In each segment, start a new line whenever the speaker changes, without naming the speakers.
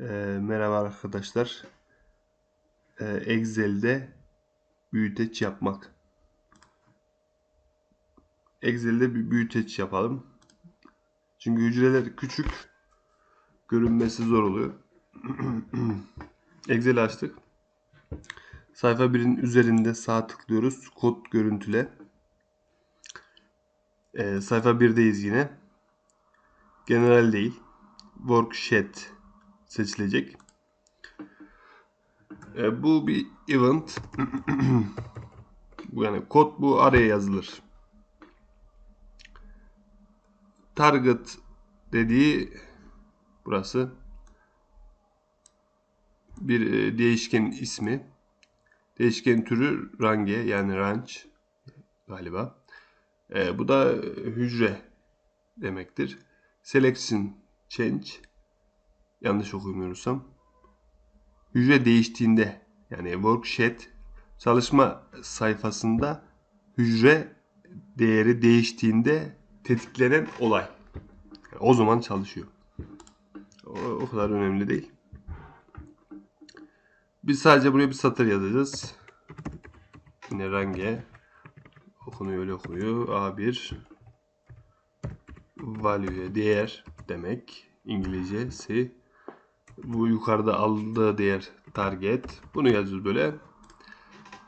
Ee, merhaba arkadaşlar. Ee, Excel'de büyüteç yapmak. Excel'de bir büyüteç yapalım. Çünkü hücreler küçük. Görünmesi zor oluyor. Excel'i açtık. Sayfa 1'in üzerinde sağ tıklıyoruz. Kod görüntüle. Ee, sayfa 1'deyiz yine. General değil. Worksheet seçilecek. E, bu bir event. yani kod bu araya yazılır. Target dediği burası bir e, değişken ismi. Değişken türü range yani range galiba. E, bu da hücre demektir. Selection change yanlış okumuyorsam hücre değiştiğinde yani worksheet çalışma sayfasında hücre değeri değiştiğinde tetiklenen olay. O zaman çalışıyor. O, o kadar önemli değil. Biz sadece buraya bir satır yazacağız. Yine range okunuyor öyle okunuyor. A1 value değer demek. İngilizcesi bu yukarıda aldığı değer target. Bunu yazıyoruz böyle.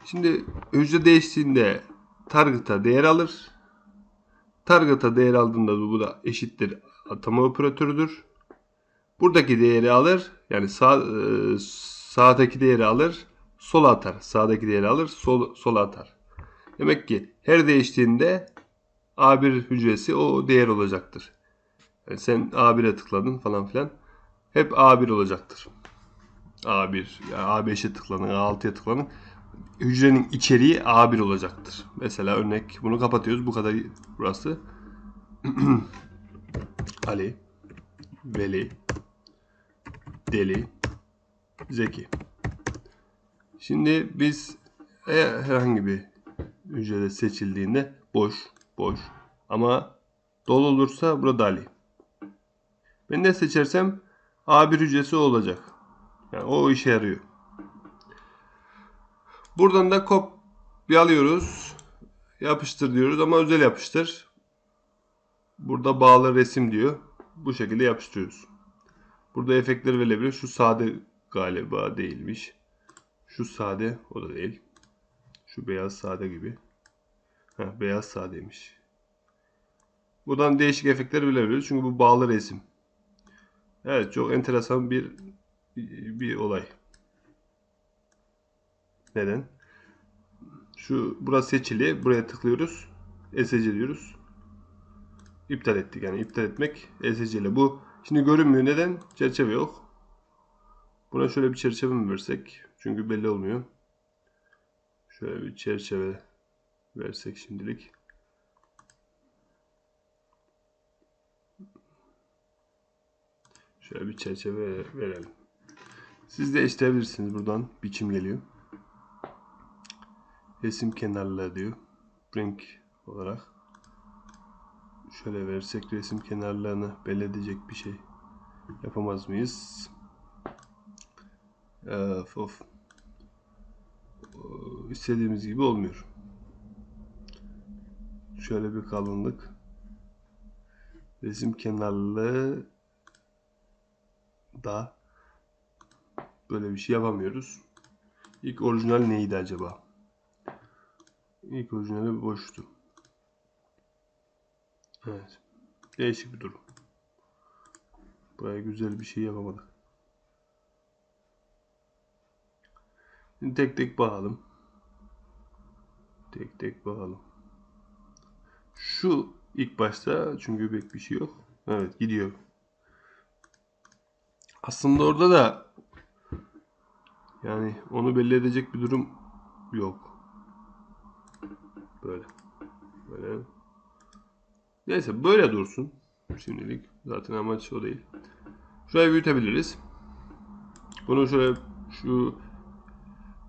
Şimdi hücre değiştiğinde target'a değer alır. Target'a değer aldığında bu da eşittir atama operatörüdür. Buradaki değeri alır. Yani sağ, e, sağdaki değeri alır. Sola atar. Sağdaki değeri alır. Sol, sola atar. Demek ki her değiştiğinde A1 hücresi o değer olacaktır. Yani sen A1'e tıkladın falan filan. Hep A1 olacaktır. A1, A5'e tıklanın, A6'ya tıklanın. Hücrenin içeriği A1 olacaktır. Mesela örnek bunu kapatıyoruz. Bu kadar burası. Ali, Veli, Deli, Zeki. Şimdi biz herhangi bir hücrede seçildiğinde boş, boş. Ama dolu olursa burada Ali. Ben ne seçersem A1 hücresi olacak. Yani o işe yarıyor. Buradan da kopyalıyoruz. Yapıştır diyoruz ama özel yapıştır. Burada bağlı resim diyor. Bu şekilde yapıştırıyoruz. Burada efektleri verilebilir. Şu sade galiba değilmiş. Şu sade o da değil. Şu beyaz sade gibi. Heh, beyaz sadeymiş. Buradan değişik efektler verebiliriz. Çünkü bu bağlı resim. Evet çok enteresan bir bir olay. Neden? Şu burası seçili. Buraya tıklıyoruz. ESC diyoruz. İptal ettik. Yani iptal etmek ESC ile. Bu şimdi görünmüyor. Neden? Çerçeve yok. Buna şöyle bir çerçeve mi versek? Çünkü belli olmuyor. Şöyle bir çerçeve versek şimdilik. Şöyle bir çerçeve verelim. Siz de isteyebilirsiniz. Buradan biçim geliyor. Resim kenarları diyor. Renk olarak. Şöyle versek resim kenarlarını belirleyecek bir şey yapamaz mıyız? Of of. İstediğimiz gibi olmuyor. Şöyle bir kalınlık. Resim kenarlı da böyle bir şey yapamıyoruz. İlk orijinal neydi acaba? İlk orijinali boştu. Evet. Değişik bir durum. Baya güzel bir şey yapamadık. Şimdi tek tek bakalım. Tek tek bakalım. Şu ilk başta çünkü pek bir şey yok. Evet gidiyor. Aslında orada da yani onu belli edecek bir durum yok. Böyle. Böyle. Neyse böyle dursun. Şimdilik. Zaten amaç o değil. Şurayı büyütebiliriz. Bunu şöyle şu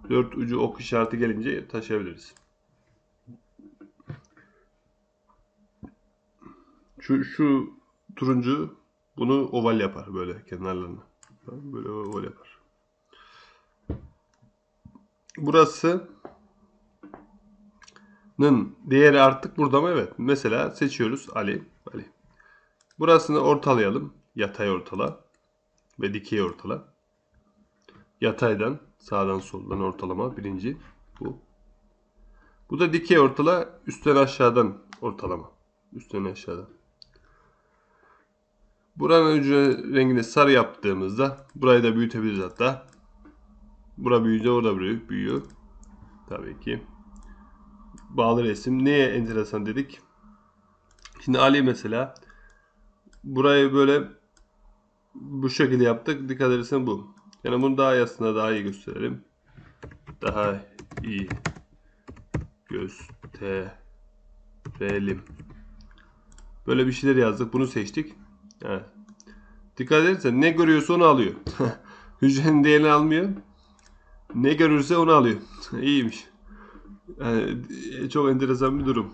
dört ucu ok işareti gelince taşıyabiliriz. Şu, şu turuncu bunu oval yapar böyle kenarlarını. Böyle vol yapar. Burası nın değeri artık burada mı? Evet. Mesela seçiyoruz Ali. Ali. Burasını ortalayalım. Yatay ortala ve dikey ortala. Yataydan sağdan soldan ortalama birinci bu. Bu da dikey ortala üstten aşağıdan ortalama. Üstten aşağıdan. Buranın ucu rengini sarı yaptığımızda burayı da büyütebiliriz hatta. Bura büyüyünce orada büyüyor. Tabii ki. Bağlı resim. Neye enteresan dedik? Şimdi Ali mesela burayı böyle bu şekilde yaptık. Dikkat edersen bu. Yani bunu daha yasına daha iyi gösterelim. Daha iyi gösterelim. Böyle bir şeyler yazdık. Bunu seçtik. Evet. Dikkat edersen ne görüyorsa onu alıyor. Hücrenin değerini almıyor. Ne görürse onu alıyor. İyiymiş. Yani, e, çok enteresan bir durum.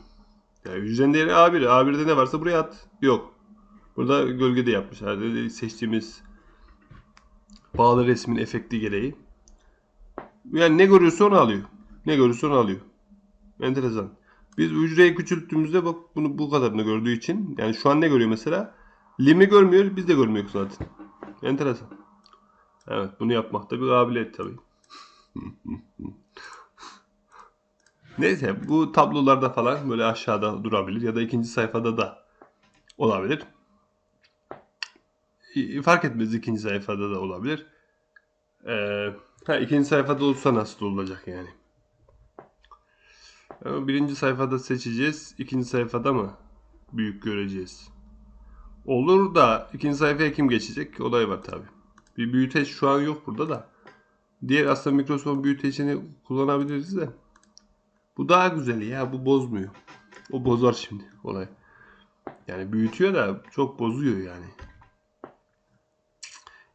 Yani hücrenin değeri A1. A1'de ne varsa buraya at. Yok. Burada gölgede yapmışlar. Seçtiğimiz bağlı resmin efekti gereği. Yani ne görüyorsa onu alıyor. Ne görürse onu alıyor. Enteresan. Biz hücreyi küçülttüğümüzde bak bunu bu kadarını gördüğü için yani şu an ne görüyor mesela? Limi görmüyor, biz de görmüyoruz zaten. Enteresan. Evet, bunu yapmakta bir kabiliyet tabii. Neyse bu tablolarda falan böyle aşağıda durabilir ya da ikinci sayfada da olabilir. Fark etmez ikinci sayfada da olabilir. Ee, ha, ikinci sayfada olsa nasıl olacak yani? Birinci sayfada seçeceğiz. ikinci sayfada mı büyük göreceğiz? Olur da ikinci sayfaya kim geçecek? Olay var tabi. Bir büyüteç şu an yok burada da. Diğer aslında Microsoft büyütecini kullanabiliriz de. Bu daha güzel ya. Bu bozmuyor. O bozar şimdi olay. Yani büyütüyor da çok bozuyor yani.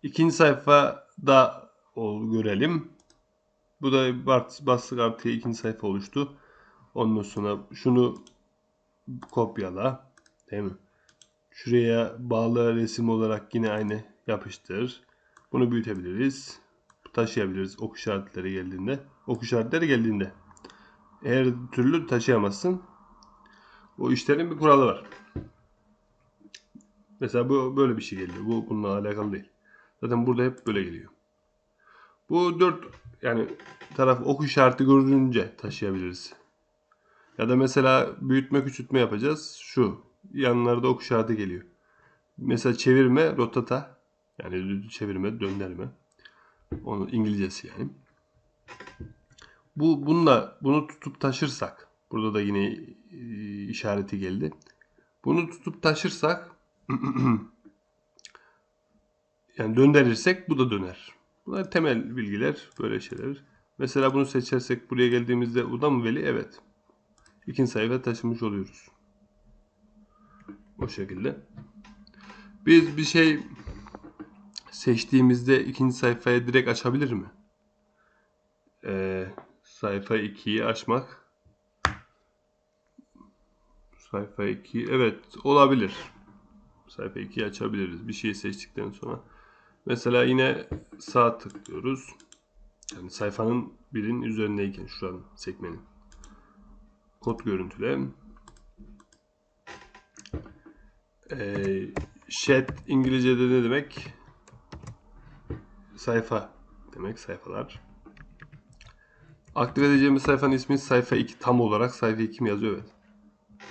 İkinci sayfada o görelim. Bu da bas- bastık artıya ikinci sayfa oluştu. Ondan sonra şunu kopyala. Değil mi? Şuraya bağlı resim olarak yine aynı yapıştır. Bunu büyütebiliriz. Taşıyabiliriz ok işaretleri geldiğinde. Ok işaretleri geldiğinde. Eğer türlü taşıyamazsın. O işlerin bir kuralı var. Mesela bu böyle bir şey geliyor. Bu bununla alakalı değil. Zaten burada hep böyle geliyor. Bu dört yani taraf ok işareti görünce taşıyabiliriz. Ya da mesela büyütme küçültme yapacağız. Şu yanlarda ok işareti geliyor. Mesela çevirme rotata yani çevirme döndürme. Onun İngilizcesi yani. Bu bununla bunu tutup taşırsak burada da yine e, işareti geldi. Bunu tutup taşırsak yani döndürürsek bu da döner. Bunlar temel bilgiler böyle şeyler. Mesela bunu seçersek buraya geldiğimizde bu da mı veli? Evet. İkinci sayfa taşımış oluyoruz. O şekilde. Biz bir şey seçtiğimizde ikinci sayfaya direkt açabilir mi? Ee, sayfa 2'yi açmak. Sayfa 2 evet olabilir. Sayfa 2'yi açabiliriz. Bir şeyi seçtikten sonra. Mesela yine sağ tıklıyoruz. Yani sayfanın birinin üzerindeyken şuranın sekmenin. Kod görüntüle. Ee, chat İngilizce'de ne demek? Sayfa demek sayfalar. Aktive edeceğimiz sayfanın ismi sayfa 2. Tam olarak sayfa 2 mi yazıyor? Evet.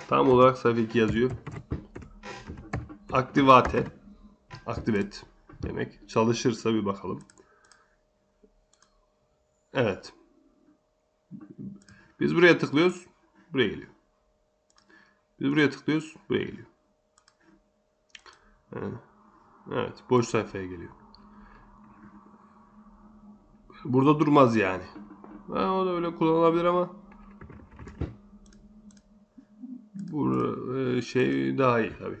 Tam olarak sayfa 2 yazıyor. Aktivate. Aktivet demek. Çalışırsa bir bakalım. Evet. Biz buraya tıklıyoruz. Buraya geliyor. Biz buraya tıklıyoruz. Buraya geliyor. Evet. Boş sayfaya geliyor. Burada durmaz yani. Ha, o da öyle kullanılabilir ama bu e, şey daha iyi tabii.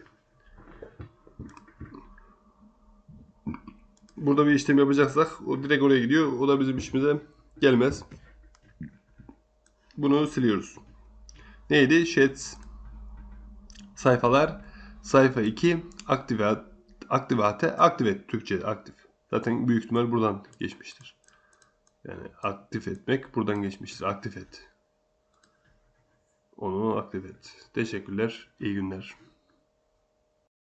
Burada bir işlem yapacaksak o direkt oraya gidiyor. O da bizim işimize gelmez. Bunu siliyoruz. Neydi? Sheds sayfalar sayfa 2 aktive aktivate aktive Türkçe aktif. Zaten büyük ihtimal buradan geçmiştir. Yani aktif etmek buradan geçmiştir. Aktif et. Onu aktif et. Teşekkürler. İyi günler.